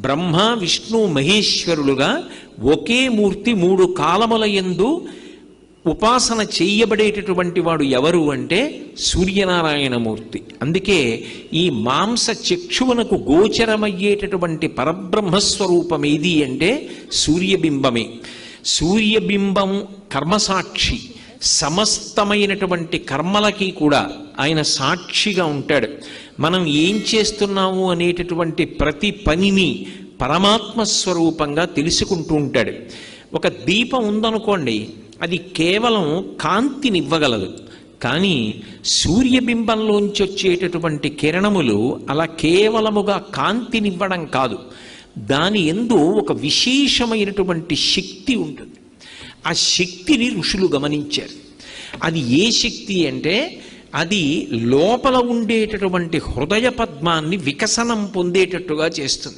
బ్రహ్మ విష్ణు మహేశ్వరులుగా ఒకే మూర్తి మూడు కాలముల యందు ఉపాసన చెయ్యబడేటటువంటి వాడు ఎవరు అంటే సూర్యనారాయణమూర్తి అందుకే ఈ మాంస చక్షువునకు గోచరమయ్యేటటువంటి పరబ్రహ్మస్వరూపం ఏది అంటే సూర్యబింబమే. సూర్యబింబం కర్మసాక్షి సమస్తమైనటువంటి కర్మలకి కూడా ఆయన సాక్షిగా ఉంటాడు. మనం ఏం చేస్తున్నాము అనేటటువంటి ప్రతి పనిని పరమాత్మ స్వరూపంగా తెలుసుకుంటూ ఉంటాడు. ఒక దీపం ఉందనుకోండి అది కేవలం కాంతినివ్వగలదు. కానీ సూర్యబింబంలోంచి వచ్చేటటువంటి కిరణములు అలా కేవలముగా కాంతినివ్వడం కాదు. దాని ఎందు ఒక విశేషమైనటువంటి శక్తి ఉంటుంది. ఆ శక్తిని ఋషులు గమనించారు. అది ఏ శక్తి అంటే అది లోపల ఉండేటటువంటి హృదయ పద్మాన్ని వికసనం పొందేటట్టుగా చేస్తుంది.